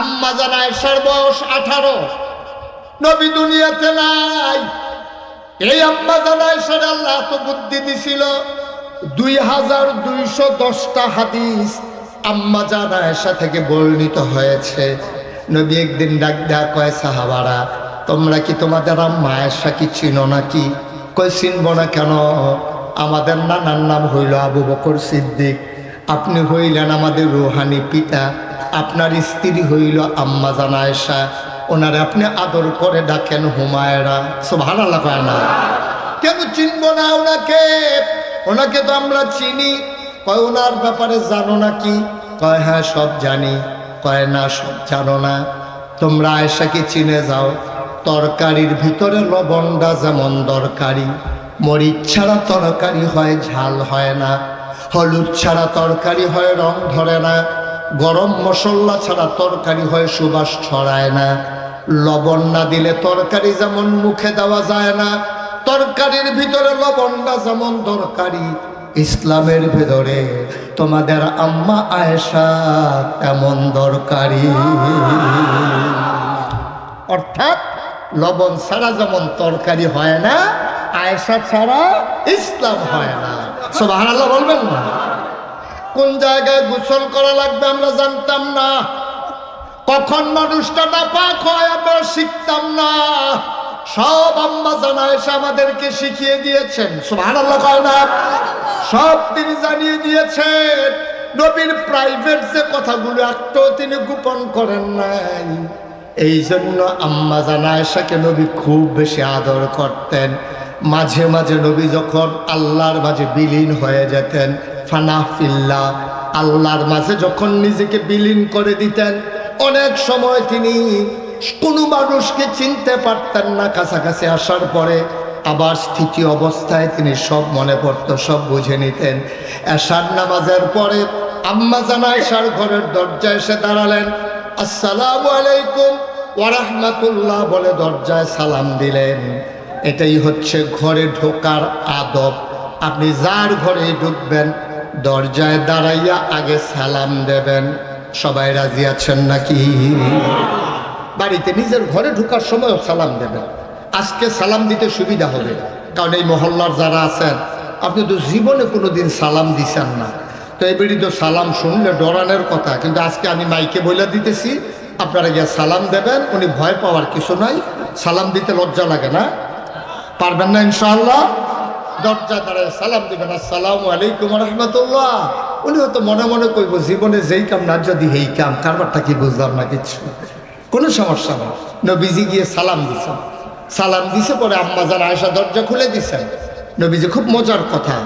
আম্মা জানায় সার বয়স আঠারো। নবী দুনিয়াতে নাই। এই আম্মা জানায় সার আল্লাহ তো বুদ্ধি দিছিল। দুই হাজার দুইশো দশটা হাদিস আম্মা জানায়সা থেকে বর্ণিত হয়েছে। নবী একদিন ডাক দেয়া কয়, সাহাবারা, তোমরা কি তোমাদের আম্মা আয়েশা কি চিনো নাকি? কই চিনব না কেন? আমাদের নানার নাম হইল আবু বকর সিদ্দিক। আপনি হইলেন আমাদের রুহানি পিতা। আপনার স্ত্রী হইল আম্মা জানায়সা ওনারে আপনি আদর করে ডাকেন হুমায়রা। সব ভালো লাগে না। কেন চিনব না ওনাকে? ওনাকে তো আমরা চিনি। কয়, ওনার ব্যাপারে জানো না কি? কয় হ্যাঁ সব জানি। কয়, না, সব জানো না। তোমরা আয়সাকে চিনে যাও। তরকারির ভিতরে লবণটা যেমন দরকারি। মরিচ ছাড়া তরকারি হয়, ঝাল হয় না। হলুদ ছাড়া তরকারি হয়, রং ধরে না। গরম মশলা ছাড়া তরকারি হয়, সুবাস ছড়ায় না। লবণ না দিলে তরকারি যেমন মুখে দেওয়া যায় না, তরকারির ভিতরে লবণটা যেমন দরকারি, ইসলামের ভেতরে তোমাদের আম্মা আয়েশা তেমন দরকারি। অর্থাৎ লবণ ছাড়া যেমন তরকারি হয় না, আয়েশা ছাড়া ইসলাম হয় না। সব বলবেন না। কোন জায়গায় গোসল করা লাগবে আমরা জানতাম না। কখন মানুষটা নাপাক হয় আমরা শিখতাম না। সব আম্মা জানা এসে আমাদেরকে শিখিয়ে দিয়েছেন। না? সব তিনি জানিয়ে দিয়েছেন। নবীর প্রাইভেট যে কথাগুলো একটাও তিনি গোপন করেন নাই। এই জন্য আম্মা জানা এসাকে নবী খুব বেশি আদর করতেন। মাঝে মাঝে নবী যখন আল্লাহর মাঝে বিলীন হয়ে যেতেন, ফানাফিল্লা, আল্লাহর মাঝে যখন নিজেকে বিলীন করে দিতেন, অনেক সময় তিনি কোনো মানুষকে চিনতে পারতেন না কাছাকাছি আসার পরে, আবার স্থিতি অবস্থায় তিনি সব মনে পড়ত, সব বুঝে নিতেন। এশার নামাজের পরে আম্মা জানা এশার ঘরের দরজায় এসে দাঁড়ালেন। আসসালামু আলাইকুম ওয়ারাহমাতুল্লাহ বলে দরজায় সালাম দিলেন। এটাই হচ্ছে ঘরে ঢোকার আদব। আপনি যার ঘরে ঢুকবেন, দরজায় দাঁড়াইয়া আগে সালাম দেবেন। সবাই রাজি আছেন নাকি? বাড়িতে নিজের ঘরে ঢোকার সময়ও সালাম দেবেন। আজকে সালাম দিতে সুবিধা হবে, কারণ এই মহল্লার যারা আছেন, আপনি তো জীবনে কোনো দিন সালাম দিছেন না। তো এবারই তো সালাম শুনলে ডরানের কথা, কিন্তু আজকে আমি মাইকে বলে দিতেছি, আপনারা গিয়ে সালাম দেবেন, উনি ভয় পাওয়ার কিছু নাই। সালাম দিতে লজ্জা লাগে না। পারবেন না ইনশাআল্লাহ? দরজা দাঁড়ায় সালাম দিবেন আসসালামু আলাইকুম রহমতুল্লাহ। উনি হয়তো মনে মনে করব জীবনে যেই কাম না যদি এই কাম। কারবারটা কি বুঝলাম না কিছু কোনো সমস্যা নেই। নবীজি গিয়ে সালাম দিছেন। সালাম দিছে পরে আম্মা যারা আয়সা দরজা খুলে দিছেন। নবীজি খুব মজার কথা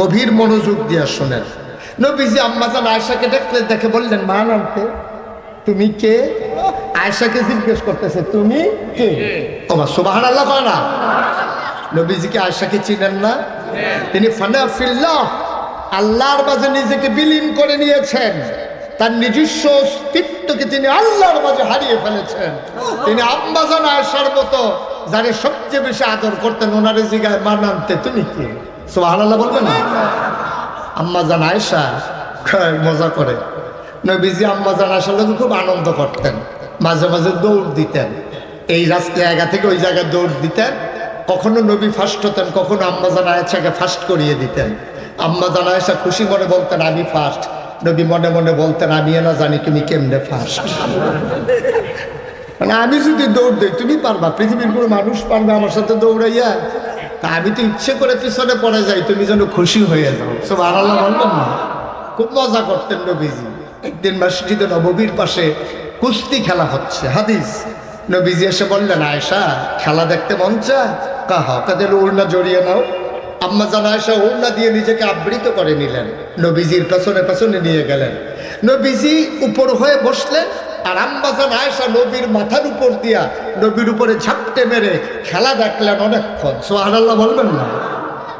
গভীর মনোযোগ দিয়ে শোনেন। নবীজি আম্মা যান আয়সাকে দেখলে দেখে বললেন মা নামতে তুমি কে? আয়সাকে জিজ্ঞেস করতেছে তুমি কে? তোমার সুবাহ আল্লাহ কয় না? নবীজিকে আয়সাকে চিনেন না? তিনি ফানা ফিল্লাহ, আল্লাহর মাঝে নিজেকে বিলীন করে নিয়েছেন। তার নিজস্ব অস্তিত্বকে তিনি আল্লাহর মাঝে হারিয়ে ফেলেছেন। তিনি আম্বাজান আয়সার মতো, যারে সবচেয়ে বেশি আদর করতেন ওনারে জিগায় মা নামতে তুমি কি? সুবাহ আল্লাহ বলবেন না? আম্মাজান আয়সা মজা করে। নবীজি আম্মাজান আয়সার লোক খুব আনন্দ করতেন। মাঝে মাঝে দৌড় দিতেন। এই রাস্তা জায়গা থেকে ওই জায়গায় দৌড় দিতেন। কখনো নবী ফার্স্ট হতেন, কখনো আম্মাজান আয়সাকে ফার্স্ট করিয়ে দিতেন। আম্মাজান আয়সা খুশি মনে বলতেন, আমি ফার্স্ট নবী মনে মনে বলতেন আমি না জানি তুমি কেমনে ফার্স্ট মানে আমি যদি দৌড় দিই, তুমি পারবা, পৃথিবীর কোনো মানুষ পারবে আমার সাথে দৌড়াইয়া? তা আমি তো ইচ্ছে করে পিছনে পড়ে যাই, তুমি যেন খুশি হয়ে যাও। সব আল্লাহ বললাম না। খুব মজা করতেন নবীজি। একদিন মসজিদে নববীর পাশে কুস্তি খেলা হচ্ছে, হাদিস। নবীজি এসে বললেন আয়সা খেলা দেখতে মন চায়? কাহা কাদের উড়না জড়িয়ে নাও। আম্মা জান আয়সা উড়না দিয়ে নিজেকে আবৃত করে নিলেন। নবীজির পেছনে পেছনে নিয়ে গেলেন। নবীজি উপর হয়ে বসলেন আর আম্বাজান আয়সা নবীর মাথার উপর দিয়া নবীর উপরে ঝাপটে মেরে খেলা দেখলেন অনেকক্ষণ। সোহান আল্লাহ বলবেন না?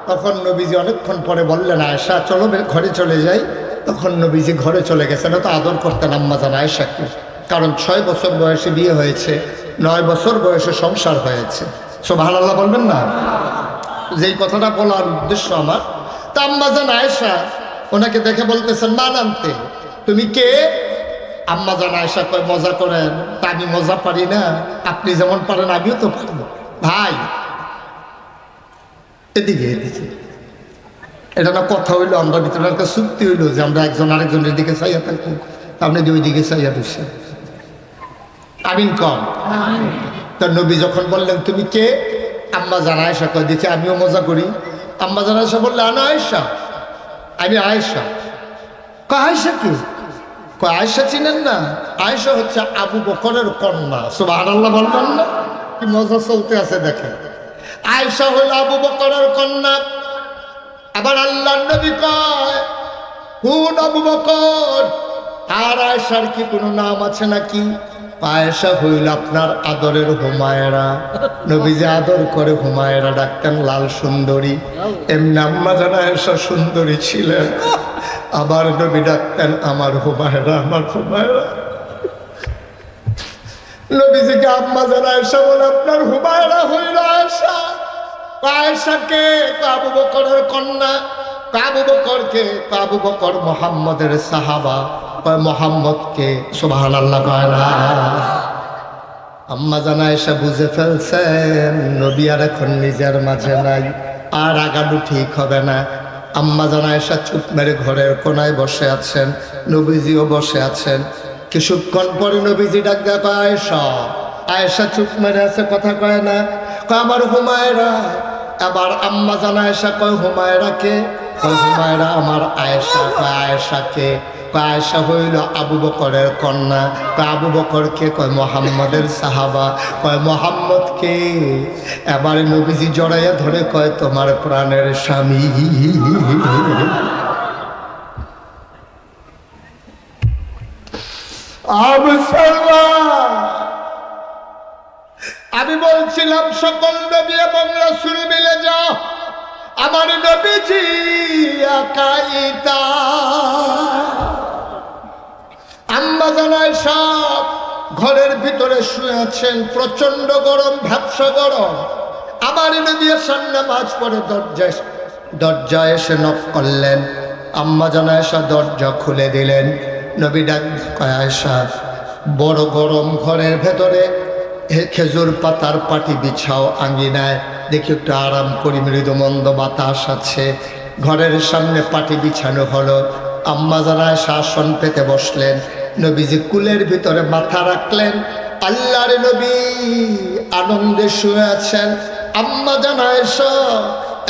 তখন নবীজি অনেকক্ষণ পরে বললেন আয়সা চলো ঘরে চলে যাই। তখন নবীজি ঘরে চলে গেছেন। তো আদর করতেন আম্মাজান আয়সাকে কারণ ছয় বছর বয়সে বিয়ে হয়েছে, নয় বছর বয়সে সংসার হয়েছে। সোহান আল্লাহ বলবেন না? যেই কথাটা বলার উদ্দেশ্য আমার। তা আম্মাজান আয়সা ওনাকে দেখে বলতেছেন, মা নামতে তুমি কে? আম্মা জানা এসা কয়, মজা করেন, তা আমি মজা পারি না। আপনি যেমন পারেন, আমিও তো পারব। ভাই, এদিকে এদিকে। এটা না কথা হইল, আমরা ভিতরে একটা চুক্তি হইল যে আমরা একজন আরেকজনের দিকে চাইয়া থাকব। আপনি দুই দিকে চাইয়া দিচ্ছে আমিন কম তার নবী যখন বললেন, তুমি কে? আম্মা জান আয়সা কয় দেখি আমিও মজা করি। আম্মা জানা আয়সা বললে, আনা আয়সা আমি আয়েশা। কয়, আয়েশা কি? কয়, আয়েশা চিনেন না। আয়েশা হচ্ছে আবু বকরের কন্যা। সুবাহ আল্লাহ বলবেন না। কি মজা চলতে আছে দেখেন। আয়েশা হইল আবু বকরের কন্যা। আবার আল্লাহ নবী কয়, হুন আবু বকর। আর আয়েশার কি কোনো নাম আছে নাকি? আয়েশা হইল আপনার আদরের হুমায়রা। নবী যে আদর করে হুমায়রা ডাকতেন, লাল সুন্দরী। এমনি আম্মা জানা আয়েশা সুন্দরী ছিলেন। আবার নবী ডাকতেন, আমার হুমায়রা আমার হুমায়রা। নবীজিকে আম্মা জানা আয়েশা বলে, আপনার হুমায়রা হইল আয়েশা। আয়েশাকে আবু বকরের কন্যা। কাবু বকরকে কাবু বকর মোহাম্মদের সাহাবা মোহাম্মদকে সুবাহান আল্লাহ আম্মা জানা এসে বুঝে ফেলছেন, নবী আর এখন নিজের মাঝে নাই, আর আগাডু ঠিক হবে না। আম্মা জানা এসে চুপ মেরে ঘরের কোনায় বসে আছেন, নবীজিও বসে আছেন। কিছুক্ষণ পরে নবীজি ডাক দেয় আয়েশা আয়েশা চুপ মেরে আছে, কথা কয় না। আমার হুমায়রা আবার আম্মা জানা এসা কয় হুমায়রাকে আমার হইল আবু বকরের কন্যা। কয় আবু বকরকে কয় মোহাম্মদের সাহাবা। কয় মোহাম্মদকে এবারে নবীজি জড়াইয়া ধরে কয়, তোমার প্রাণের স্বামী। আমি বলছিলাম, সকল নবী এবং রসুল মিলে যাও। আমার নবীজি একাইতা আম্মা জানায় সব ঘরের ভিতরে শুয়ে আছেন প্রচণ্ড গরম, ভ্যাবসা গরম। আমার নদী সামনে মাছ পরে দরজায় দরজা এসে নক করলেন। আম্মা জানায়সা দরজা খুলে দিলেন। নবী ডাক বড় গরম ঘরের ভেতরে খেজুর পাতার পাটি বিছাও আঙ্গিনায় দেখি একটু আরাম করি মৃদু মন্দ বাতাস আছে। ঘরের সামনে পাটি বিছানো হলো। আম্মা জানায় শাসন পেতে বসলেন, নবীজি কুলের ভিতরে মাথা রাখলেন। আল্লাহর নবী আনন্দে শুয়ে আছেন। আম্মা জানায়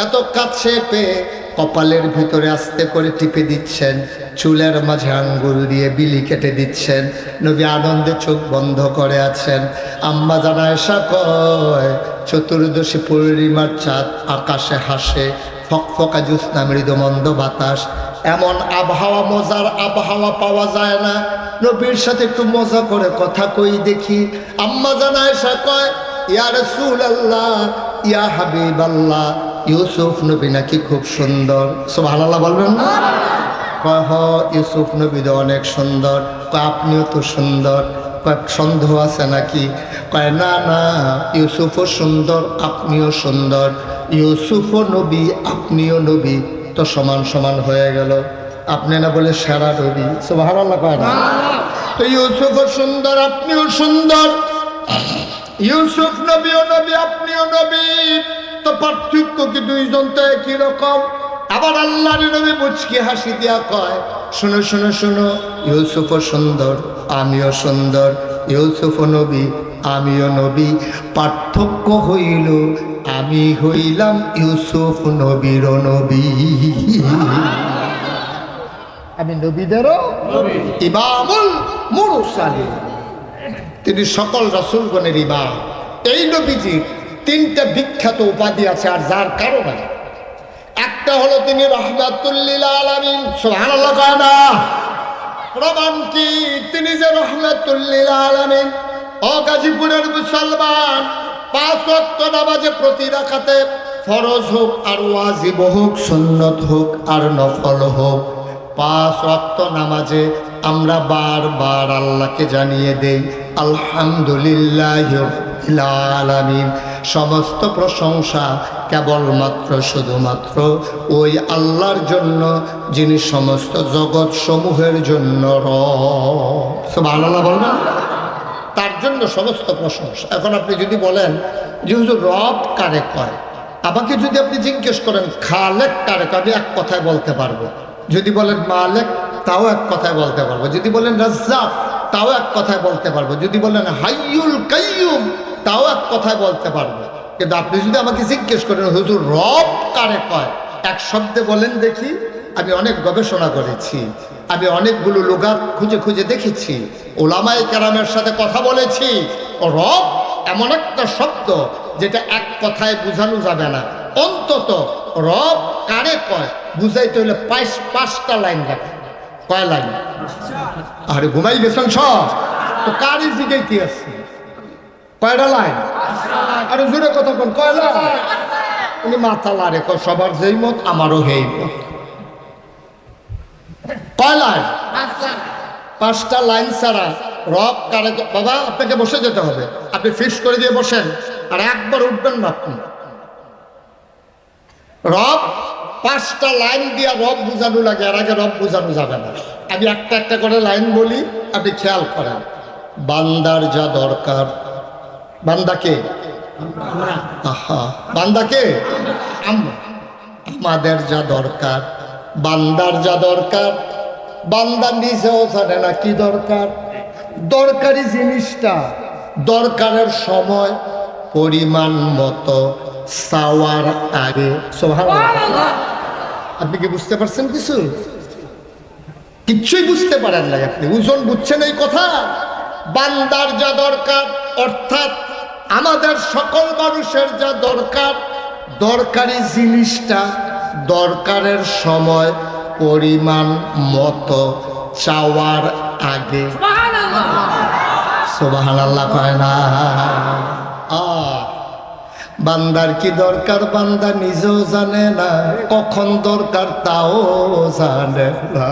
এত কাছে পেয়ে কপালের ভিতরে আস্তে করে টিপে দিচ্ছেন। চুলের মাঝে আঙ্গুল দিয়ে বিলি কেটে দিচ্ছেন। নবী আনন্দে চোখ বন্ধ করে আছেন। আম্মা জানায় কয় চতুর্দশী পূর্ণিমার চাঁদ, আকাশে হাসে, ফকফকা জ্যোৎস্না, মৃদমন্দ বাতাস। এমন আবহাওয়া, মজার আবহাওয়া পাওয়া যায় না। নবীর সাথে একটু মজা করে কথা কই দেখি। আম্মা জানায় কয়, ইয়া রসুল আল্লাহ ইয়া হাবিব আল্লাহ ইউসুফ নবী নাকি খুব সুন্দর। সোহান আল্লাহ বলবেন না? কয়, হ, ইউসুফ নবী অনেক সুন্দর। কয়, আপনিও তো সুন্দর। সন্দেহ আছে নাকি? কয়, না না, ইউসুফও সুন্দর, আপনিও সুন্দর। ইউসুফও নবী, আপনিও নবী। তো সমান সমান হয়ে গেল। আপনি না বলে সেরা নবী। সোহান আল্লাহ কয় না? তো ইউসুফও সুন্দর, আপনিও সুন্দর। ইউসুফ নবীও নবী, আপনিও নবী। তো পার্থক্য কি দুইজন তো একই রকম? আবার আল্লাহর নবী মুচকি হাসি দিয়া কয় শুনো শোনো শুনো ইউসুফও সুন্দর আমিও সুন্দর ইউসুফ নবী আমিও নবী। পার্থক্য হইল আমি হইলাম ইউসুফ নবীর নবী। আমি নবীদেরও ইমামুল মুরসালিন। তিনি সকল রসুলগণের ইমাম। এই নবীজির তিনটা বিখ্যাত উপাধি আছে আর যার কারণে একটা হলো তিনি রহমাতুল্লিল আলমিন। কি? তিনি যে রহমাতুল্লিল আলমিন, ও গাজীপুরের মুসলমান, পাঁচ ওয়াক্ত নামাজে প্রতি রাখাতে ফরজ হোক আর ওয়াজিব হোক, সুন্নত হোক আর নফল হোক, পাঁচ ওয়াক্ত নামাজে আমরা বারবার আল্লাহকে জানিয়ে দেই, আলহামদুলিল্লাহ আলামিন। সমস্ত প্রশংসা কেবলমাত্র শুধুমাত্র ওই আল্লাহর জন্য, যিনি সমস্ত জগৎ সমূহের জন্য ভালো না তার জন্য সমস্ত প্রশংসা। এখন আপনি যদি বলেন যে হুজুর রব কারে কয়? আমাকে যদি আপনি জিজ্ঞেস করেন, খালেক কারে কয়, আমি এক কথায় বলতে পারব। যদি বলেন মালেক, তাও এক কথায় বলতে পারব। যদি বলেন রাজ্জাক, তাও এক কথায় বলতে পারব। যদি বলেন হাইয়ুল কাইয়ুম তাও এক কথায় বলতে পারব। কিন্তু আপনি যদি আমাকে জিজ্ঞেস করেন, হুজুর, রব কারে কয়? এক শব্দে বলেন, দেখি, আমি অনেক গবেষণা করেছি, আমি অনেকগুলো লোগাত খুঁজে খুঁজে দেখেছি ওলামাই কেরামের সাথে কথা বলেছি। রব, এমন একটা শব্দ যেটা এক কথায় বোঝানো যাবে না। অন্তত রব কারে কয়? বুঝাইতে হলে পাঁচ, পাঁচটা লাইন লাগে কয় লাইন? আরে ঘুমাই গেছেন সব। তো কারই দিকে কি আছে কয়টা লাইন? আরে জোরে কথা কোন কয় লাইন? উনি মাথা লারে সবার যেই মত, আমারও হেই মত। কয় লাইন? পাঁচটা লাইন ছাড়া রব কারে বাবা, আপনাকে বসে যেতে হবে। আপনি ফিক্স করে দিয়ে বসেন, আর একবার উঠবেন না আপনি। রব, পাঁচটা লাইন দিয়া রব বুঝানো লাগে, আর আগে রব বুঝানো যাবে না। আমি একটা একটা করে লাইন বলি, আপনি খেয়াল করেন। বান্দার যা দরকার বান্দাকে? বান্দাকে? আমাদের যা দরকার, বান্দার যা দরকার, বান্দা নিজেও জানে না কি দরকার। দরকারি জিনিসটা, দরকারের সময়, পরিমাণ মতো সাওয়ার আগে। আপনি কি বুঝতে পারছেন কিছু? কিচ্ছুই বুঝতে পারেন না আপনি। ওজন বুঝছেন এই কথা? বান্দার যা দরকার, অর্থাৎ আমাদের সকল মানুষের যা দরকার, দরকারি জিনিসটা দরকারের সময়, পরিমাণ মতো চাওয়ার আগে। বান্দার কি দরকার? বান্দা নিজেও জানে না, কখন দরকার তাও জানে না।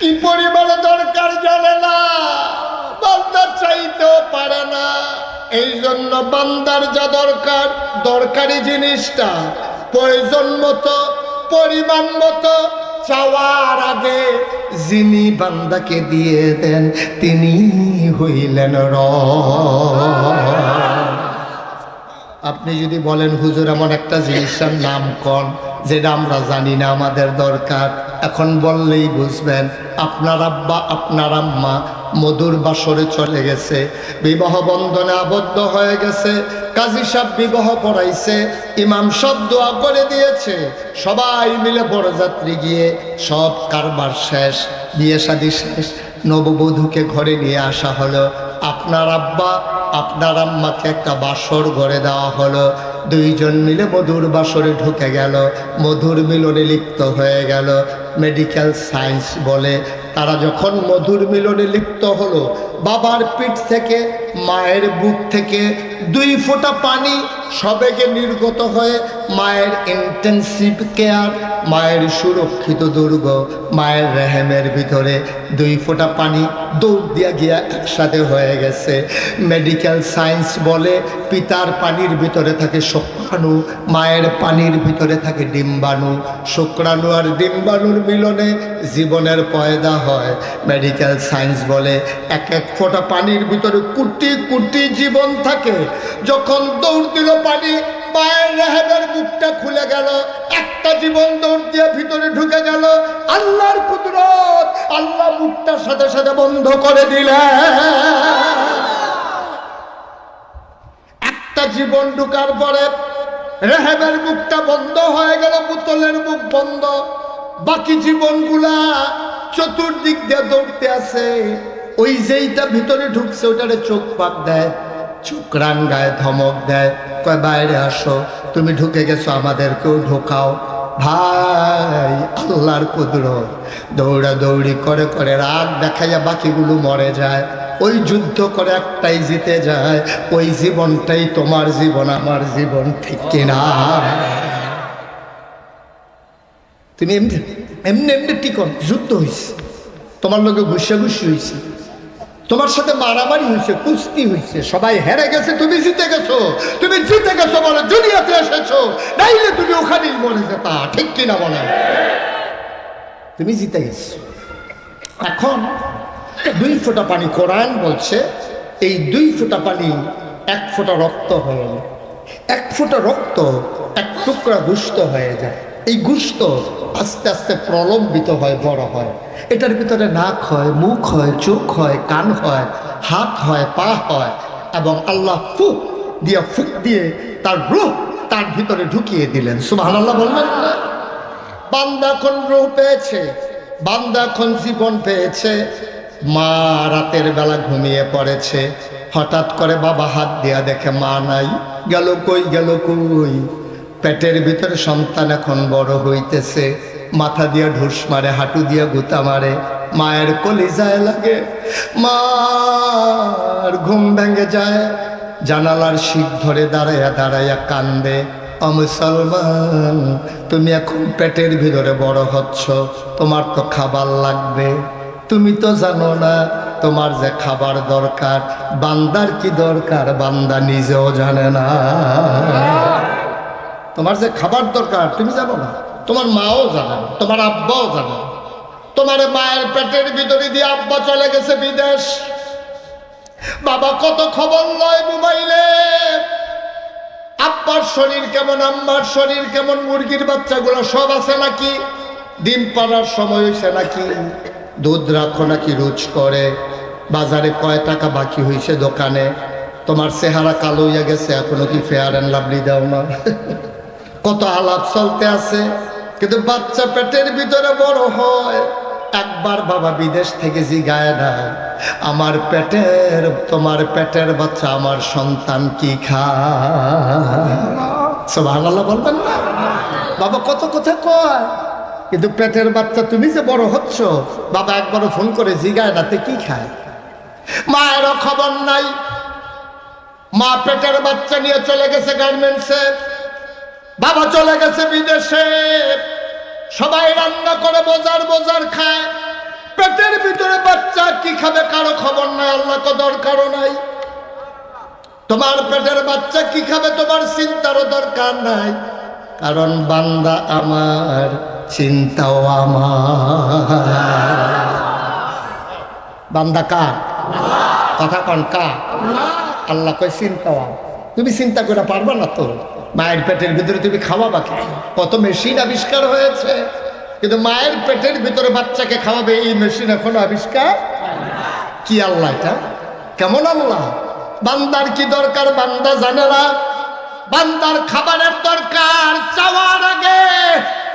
কি পরিমাণে দরকার জানে না। চাইতেও পারে না। এই জন্য বান্দার যা দরকার, দরকারি জিনিসটা, প্রয়োজন মতো, পরিমাণ মতো চাওয়ার আগে যিনি বান্দাকে দিয়ে দেন, তিনি হইলেন র আপনি যদি বলেন, হুজুর, এমন একটা জিনিসের নাম কন, যেটা আমরা জানি না আমাদের দরকার। এখন বললেই বুঝবেন, আপনার আব্বা, আপনার আম্মা মধুর বাসরে চলে গেছে। বিবাহ বন্ধনে আবদ্ধ হয়ে গেছে। কাজী সাহেব বিবাহ পড়াইছে। ইমাম সব দোয়া করে দিয়েছে। সবাই মিলে বড়যাত্রী গিয়ে সব কারবার শেষ বিয়ে শাদী শেষ। নববধূকে ঘরে নিয়ে আসা হলো। আপনার আব্বা, আপনার আম্মাকে একটা বাসর ঘরে দেওয়া হলো। দুইজন মিলে মধুর বাসরে ঢুকে গেল। মধুর মিলনে লিপ্ত হয়ে গেল। মেডিকেল সায়েন্স বলে, তারা যখন মধুর মিলনে লিপ্ত হলো, বাবার পিঠ থেকে, মায়ের বুক থেকে দুই ফোঁটা পানি সবেকে নির্গত হয়ে মায়ের ইন্টেন্সিভ কেয়ার মায়ের সুরক্ষিত দুর্গ, মায়ের রেহেমের ভিতরে দুই ফোঁটা পানি দৌড় দিয়া গিয়া একসাথে হয়ে গেছে। মেডিকেল সায়েন্স বলে পিতার পানির ভিতরে থাকে শুক্রাণু, মায়ের পানির ভিতরে থাকে ডিম্বাণু। শুক্রাণু আর ডিম্বাণুর মিলনে জীবনের পয়দা হয়। মেডিকেল সায়েন্স বলে এক এক ফোঁটা পানির ভিতরে কোটি কোটি জীবন থাকে। যখন দৌড় দিল পানি মায়ের রেহেমের মুখটা খুলে গেল, একটা জীবন দৌড় দিয়ে ভিতরে ঢুকে গেল। আল্লাহর কুদরত, আল্লাহ মুখটার সাথে সাথে বন্ধ করে দিলেন একটা জীবন ঢুকার পরে রেহেবের মুখটা বন্ধ হয়ে গেল বোতলের মুখ বন্ধ। বাকি জীবনগুলা চতুর্দিক দিয়ে দৌড়তে আছে। ওই যেইটা ভিতরে ঢুকছে ওটারে চোখ পাক দেয়। চোখ রাঙ্গায় ধমক দেয়। কয়, বাইরে আসো, তুমি ঢুকে গেছো, আমাদেরকেও ঢোকাও। ভাই, আল্লাহর কুদরত। দৌড়া দৌড়ি করে করে রাগ দেখাইয়া বাকিগুলো মরে যায়। ওই যুদ্ধ করে একটাই জিতে যায়। ওই জীবনটাই তোমার জীবন, আমার জীবন, ঠিক কিনা? তুমি এমনি এমনি এমনি টিকন যুদ্ধ হয়েছে তোমার লোকে ঘুষা ঘুষি হয়েছে তোমার সাথে মারামারি হয়েছে, কুস্তি হয়েছে, সবাই হেরে গেছে, তুমি জিতে গেছো, তুমি জিতে গেছো বলো দুনিয়াতে এসেছ, নাইলে তুমি ওখানেই মরে যেতা, ঠিক কিনা বলে তুমি জিতে গেছো। এখন দুই ফোঁটা পানি কোরআন বলছে, এই দুই ফোঁটা পানি এক ফোঁটা রক্ত হয়ে। এক ফোঁটা রক্ত এক টুকরা গুস্ত হয়ে যায়। এই গুস্ত আস্তে আস্তে প্রলম্বিত হয়, বড় হয়। এটার ভিতরে নাক হয়, মুখ হয়, চোখ হয়, কান হয়, হাত হয়, পা হয় এবং আল্লাহ ফুক দিয়ে ফুক দিয়ে তার রূহ তার ভিতরে ঢুকিয়ে দিলেন। সুবাহ আল্লাহ বলবেন না? বান্দা এখন রূহ পেয়েছে? বান্দা এখন জীবন পেয়েছে? মা রাতের বেলা ঘুমিয়ে পড়েছে। হঠাৎ করে বাবা হাত দিয়া দেখে, মা নাই। গেল কই গেল কই? পেটের ভিতরে সন্তান এখন বড় হইতেছে। মাথা দিয়ে ঢুস মারে, হাঁটু দিয়ে গুতা মারে। মায়ের কলিজায় লাগে, মার ঘুম ভেঙে যায়। জানালার শিখ ধরে দাঁড়াইয়া দাঁড়াইয়া কান্দে মুসলমান, তুমি এখন পেটের ভিতরে বড় হচ্ছ, তোমার তো খাবার লাগবে। তুমি তো জানো না, তোমার যে খাবার দরকার, বান্দার কি দরকার, বান্দা নিজেও জানে না। তোমার যে খাবার দরকার, তুমি জানো না। তোমার মাও জানে তোমার আব্বাও জানে তোমার মায়ের পেটের ভিতরে দিয়ে আব্বা চলে গেছে বিদেশ। বাবা কত খবর লয় মোবাইলে? আব্বার শরীর কেমন, আম্মার শরীর কেমন, মুরগির বাচ্চাগুলো সব আছে নাকি? ডিম পাড়ার সময় হয়েছে নাকি? দুধ রাখো নাকি রোজ করে? বাজারে কয় টাকা বাকি হয়েছে দোকানে? তোমার চেহারা কালো হইয়া গেছে, এখনও কি ফেয়ার অ্যান্ড লাভলি দাও না কত আলাপ চলতে আছে, কিন্তু বাচ্চা পেটের ভিতরে বড় হয়। একবার বাবা বিদেশ থেকে জিগায় না আমার পেটের, তোমার পেটের বাচ্চা, আমার সন্তান কি খায়? বলবেন না? বাবা কত কথা কয়, কিন্তু পেটের বাচ্চা তুমি যে বড় হচ্ছ, বাবা একবারও ফোন করে জিগায় না, তে কি খায়? মায়েরও খবর নাই। মা পেটের বাচ্চা নিয়ে চলে গেছে গার্মেন্টসে। বাবা চলে গেছে বিদেশে। সবাই রান্না করে বোজার বোজার খায়। পেটের ভিতরে বাচ্চা কি খাবে কারও খবর নাই, আল্লাহ তো দরকারও নাই। তোমার পেটের বাচ্চা কি খাবে তোমার চিন্তারও দরকার নাই। কারণ বান্দা আমার, চিন্তাও আমার। বান্দা কা কথা কন কা আল্লাহ কয় চিন্তাও আমার। তুমি চিন্তা করে পারবা না তো? মায়ের পেটের ভিতরে তুমি খাওয়াবা কি? কত মেশিন আবিষ্কার হয়েছে, কিন্তু মায়ের পেটের ভিতরে বাচ্চাকে খাওয়াবে এই মেশিন এখনও আবিষ্কার কি আল্লাহ এটা? কেমন আল্লাহ? বান্দার কি দরকার? বান্দা জানে না। বান্দার খাবারের দরকার চাওয়ার আগে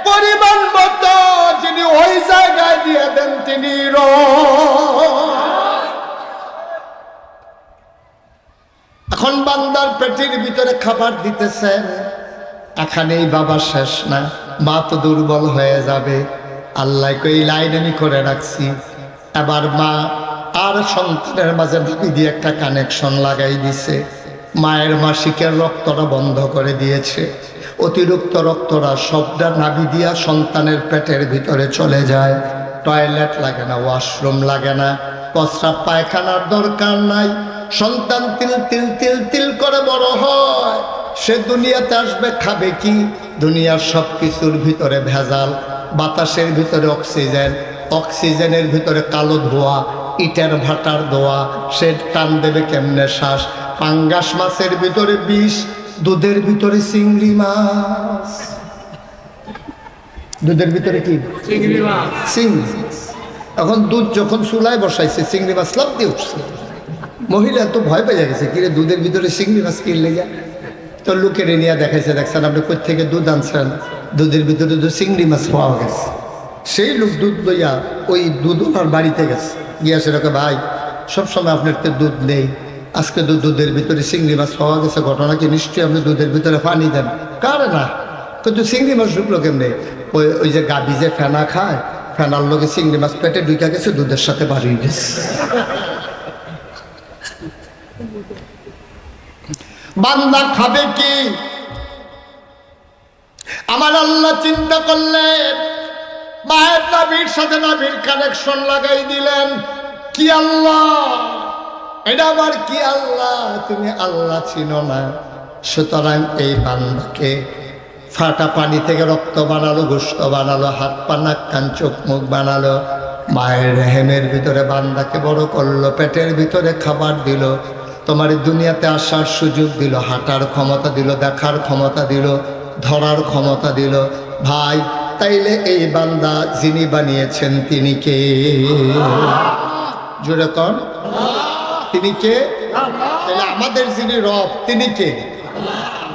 পরিমাণ মতো যিনি ওই জায়গায় দিয়ে দেন তিনি রব। এখন বান্দার পেটের ভিতরে খাবার দিতেছেন এখানেই বাবা শেষ না। মা তো দুর্বল হয়ে যাবে। আল্লাহকে এই লাইন আমি করে রাখছি। এবার মা আর সন্তানের মাঝে নাবি দিয়ে একটা কানেকশন লাগাই দিছে। মায়ের মাসিকের রক্তটা বন্ধ করে দিয়েছে। অতিরিক্ত রক্তরা সবটা নাবি দিয়া সন্তানের পেটের ভিতরে চলে যায়। টয়লেট লাগে না, ওয়াশরুম লাগে না। প্রস্রাব পায়খানার দরকার নাই। সন্তান তিল তিল তিল তিল করে বড় হয়। সে দুনিয়াতে আসবে খাবে কি? দুনিয়ার সব কিছুর ভিতরে ভেজাল বাতাসের ভিতরে অক্সিজেন অক্সিজেনের ভিতরে কালো ধোয়া ইটের ভাটার ধোয়া সে টান দেবে কেমনে শ্বাস? পাঙ্গাস মাছের ভিতরে বিষ দুধের ভিতরে চিংড়ি মাছ। দুধের ভিতরে কি? চিংড়ি এখন দুধ যখন চুলায় বসাইছে চিংড়ি মাছ লাভ দিয়ে উঠছে। মহিলা তো ভয় পেয়ে গেছে কিরে দুধের ভিতরে চিংড়ি মাছ কিনলে যা তো লোকের নিয়ে দেখাইছে, দেখছেন আপনি কোথা থেকে দুধ আনছেন? দুধের ভিতরে তো চিংড়ি মাছ পাওয়া গেছে। সেই লোক দুধ লইয়া ওই দুধ ওনার বাড়িতে গেছে। গিয়া সেটাকে ভাই, সবসময় আপনার তো দুধ নেই। আজকে তো দুধের ভিতরে চিংড়ি মাছ পাওয়া গেছে। ঘটনা কি নিশ্চয়ই আপনি দুধের ভিতরে পানি দেন? কার না। কিন্তু চিংড়ি মাছ ঢুকলো কেমনি? ওই ওই যে গাবি যে ফেনা খায়, ফেনার লোকে চিংড়ি মাছ পেটে ঢুকা গেছে, দুধের সাথে বাড়িয়ে গেছে। বান্দা খাবে কি? আমার আল্লাহ চিন্তা করলেন মায়ের নাবির সাথে নাবির কানেকশন লাগাই দিলেন। কি আল্লাহ? এটা আমার কি আল্লাহ? তুমি আল্লাহ চিনো না। সুতরাং এই বান্দাকে ফাটা পানি থেকে রক্ত বানালো, গোস্ত বানালো, হাত পা, নাক, কান, চোখ, মুখ বানালো। মায়ের রেহেমের ভিতরে বান্দাকে বড় করল, পেটের ভিতরে খাবার দিল। তোমার দুনিয়াতে আসার সুযোগ দিল, হাঁটার ক্ষমতা দিল, দেখার ক্ষমতা দিল, ধরার ক্ষমতা দিল। ভাই, তাইলে এই বান্দা যিনি বানিয়েছেন তিনি কে? জোরে কর তিনি কে? আমাদের যিনি রব, তিনি কে?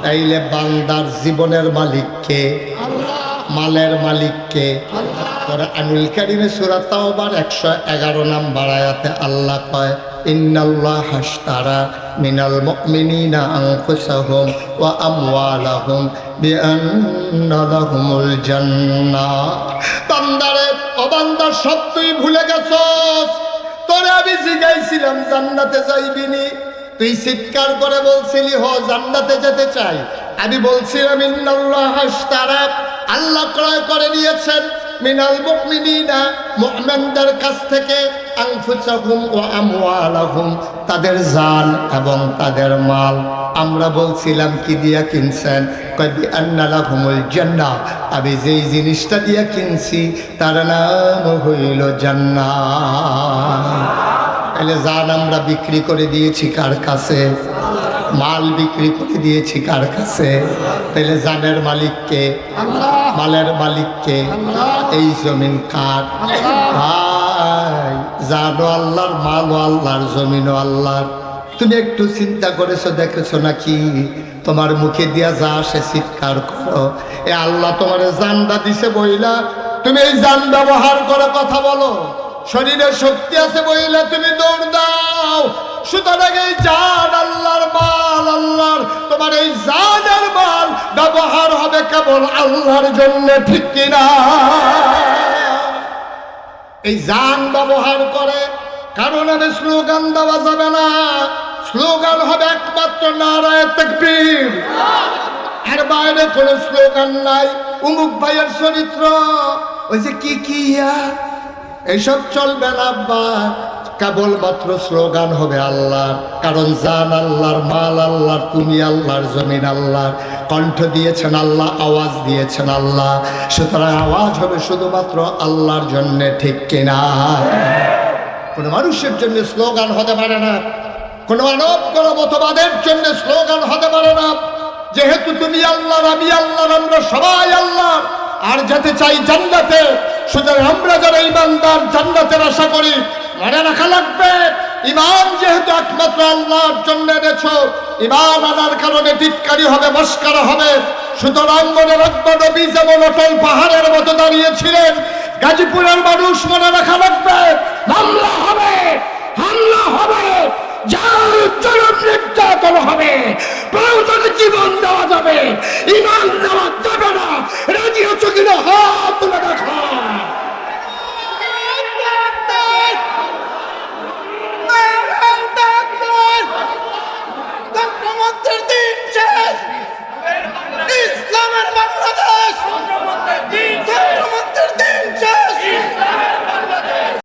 তাইলে বান্দার জীবনের মালিক কে? মালের মালিক কে? পরে আনুল কারিমে সুরা তাওবার একশো এগারো নাম্বার আয়াতে আল্লাহ কয়, ইন্নাল্লাহ হাসতারা মিনাল মুমিনিনা আনফুসাহুম ওয়া আমওয়ালাহুম বিআন্না লাহুমুল জান্নাহ। বান্দারে, ও বান্দা, সব তুই ভুলে গেছস। তোরে আমি জিগাইছিলাম, জান্নাতে যাইবিনি। তুই চিৎকার করে বলছিলি, হ, জান্নাতে যেতে চাই। আমি বলছিলাম, ইন্নাল্লাহ হাসতারা আল্লাহ ক্রয় করে নিয়েছেন। মিনাল মুমিনিনা, মুমিনদের কাছ থেকে আনফুসাহুম ওয়া আমওয়ালাহুম, তাদের জান এবং তাদের মাল। আমরা বলছিলাম, কি দিয়া কিনছেন? কবি আন্নালাহুমুল জান্নাহ আমি যেই জিনিসটা দিয়া কিনছি, তার নাম হইল জান্নাত। তাহলে জান আমরা বিক্রি করে দিয়েছি কার কাছে? মাল বিক্রি করে দিয়েছি কার কাছে? তাহলে জানের মালিককে, মালের মালিককে, এই জমিন কার? ভাই, জানো আল্লাহর মাল মালও আল্লাহর জমিনও আল্লাহর। তুমি একটু চিন্তা করেছ, দেখেছ নাকি? তোমার মুখে দিয়া যা আসে চিৎকার করো। এ আল্লাহ তোমার জানটা দিছে বইলা। তুমি এই জান ব্যবহার করে কথা বলো। শরীরে শক্তি আছে বইলা তুমি দৌড় দাও। সুতরাং এই জান আল্লাহর মাল, আল্লাহর তোমার এই জানের মাল ব্যবহার হবে কেবল আল্লাহর জন্য, ঠিক কিনা? এই জান ব্যবহার করে কারণ আমি স্লোগান দেওয়া যাবে না। স্লোগান হবে একমাত্র নারায় তকবীর। এর বাইরে কোনো স্লোগান নাই। উমুক ভাইয়ের চরিত্র, ওই যে কি কি ইয়া? এইসব চলবে না, আব্বা। কেবলমাত্র স্লোগান হবে আল্লাহর কারণ জান আল্লাহর, মাল আল্লাহর, তুমি আল্লাহর, জমিন আল্লাহর। কণ্ঠ দিয়েছেন আল্লাহ, আওয়াজ দিয়েছেন আল্লাহ। সুতরাং আওয়াজ হবে শুধুমাত্র আল্লাহর জন্য, ঠিক কিনা কোনো মানুষের জন্য স্লোগান হতে পারে না। কোনো মানব, কোনো মতবাদের জন্য স্লোগান হতে পারে না। যেহেতু তুমি আল্লাহর, আমি আল্লাহর, আমরা সবাই আল্লাহ আর যেতে চাই জান্নাতে, সুতরাং আমরা যারা ইমানদার, জান্নাতের আশা করি মনে রাখা লাগবে। ইমান যেহেতু একমাত্র আল্লাহর জন্য এনেছ ইমান আনার কারণে টিটকারি হবে মস্কার হবে। সুতরাং মনে রাখবে নবী যেমন অটল পাহাড়ের মতো দাঁড়িয়েছিলেন গাজীপুরের মানুষ মনে রাখা লাগবে। হামলা হবে হামলা হবে নির্যাতন হবে প্রয়োজনে জীবন দেওয়া যাবে ইমান দেওয়া যাবে না। রাজি হচ্ছে কিনা? হাত তুলে দেখা। নয় বঙ্গবন্ধুর দিন শেষ। ইসলামের বাংলাদেশ বঙ্গবন্ধুর দিন শেষ।